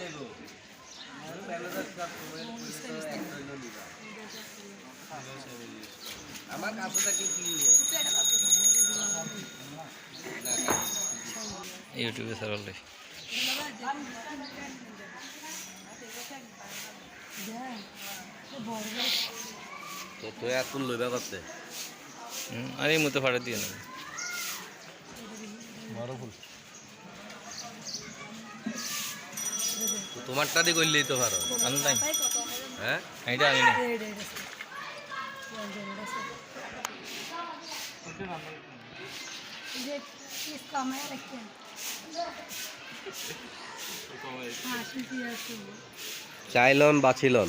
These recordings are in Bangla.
নেব ম্যানেজার সব আমার কাপড়টা কি ইউটিউবে ছাড়লে তো তুই আর কোন লইবা করতে। আর এই মতো ফাটা দিয়ে তো তোমারটা দিয়ে করলেই তো পারো আনলাই হ্যাঁ? এটা না চাইলন বাছিলন।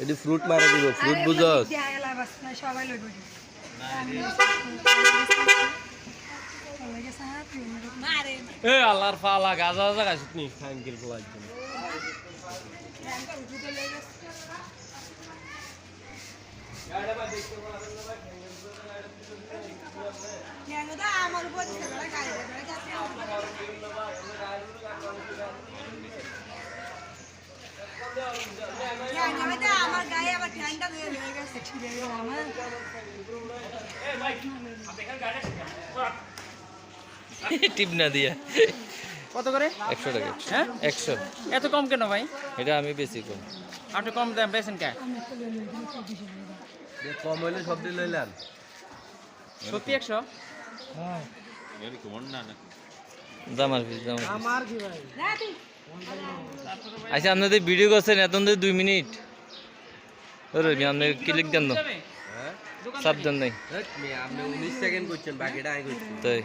এটি ফ্রুট মারা দিব ফ্রুট বুঝস সবাই লইব এ আল্লাহর গাজা গাজা নি? সাইকেল পোলা গাড়ি আমার গায়ে আবার ঠান্ডা গেছে আমার টিপ না দিয়া। কত করে? একশো টাকা। হ্যাঁ? একশো। এত কম কেন ভাই? এটা আমি বেশি কম। আপনি কম দাম পেয়েছেন কে? কম হইলে সব দিয়ে লইলাম। সত্যি একশো? জামার জামার আচ্ছা আপনাদের ভিডিও করছেন এত দুই মিনিট ওরে আপনি ক্লিক দেন না সাবধান নাই আপনি উনিশ সেকেন্ড করছেন বাকিটা আমি করছি তাই।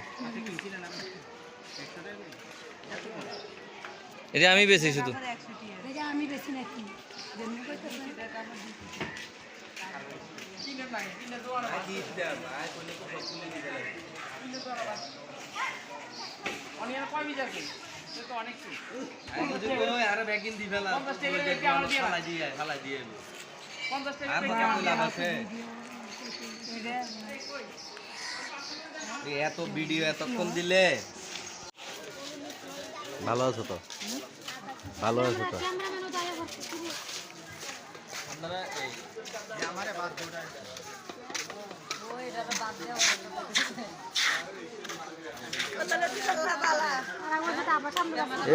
এটা আমি বেশি শুধু। এটা আমি বেশি নাকি? এত ভিডিও এতক্ষণ দিলে ভালো আছো তো? ভালো আছো তো?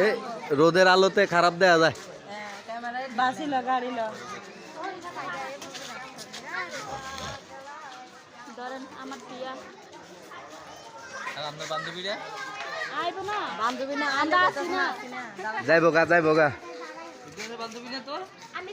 এ রোদের আলোতে খারাপ দেয়া যায়। বাসি ল গাড়ি ল। ধরেন আমার টিয়া আর আপনার বান্ধবীরা? আইব না। বান্ধবী না আমরা আছি না। যাইবো গা যাইবো গা। বান্ধবী না আমি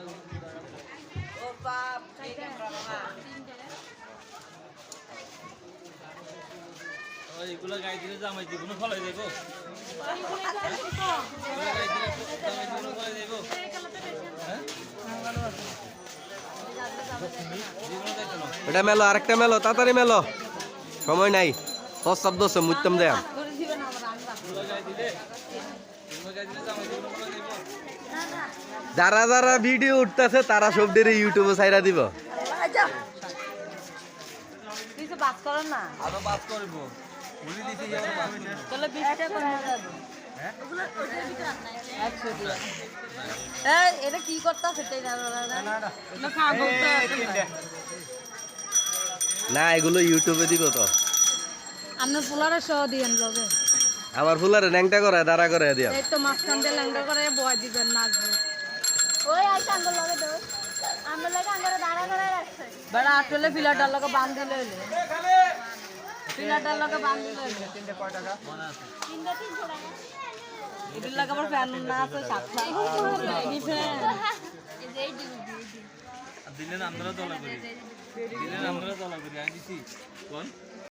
এগুলো গাই দিলে জামাই দিব না ফলাই দেবো এটা মেলো আরেকটা মেলো তাড়াতাড়ি মেলো। সময় নাই। দোষ মুত্তম দেয়াম যারা যারা ভিডিও উঠতেছে তারা সব ডেরে ইউটিউবে সাইরা দিব। না? আরও বাস করব। তাহলে বিশটা হ্যাঁ? এটা কি করতেছে? না না এগুলো ইউটিউবে দিব তো। আপনার পোলারে সহ দিয়েন লগে। আমার ফুলারে ন্যাংটা করে দাঁড়া করে দিয়া। এই তো মাঝখান দিয়ে ল্যাংটা করে বয় দিবেন নাচবে। ওই আইসা আঙ্গুল লগে দো আমরা লাগে আঙ্গুরে দাঁড়া করে রাখছে। বেড়া আসলে ফিলাটার লগে বান দিলে ফিলাটার লগে বান দিলে তিনটা তিনশো টাকা? এটির লগে আবার ফ্যান না আছে সাতটা। দিলেন আমরা দলা করি। দিলেন আমরা দলা করি আমি দিছি কোন?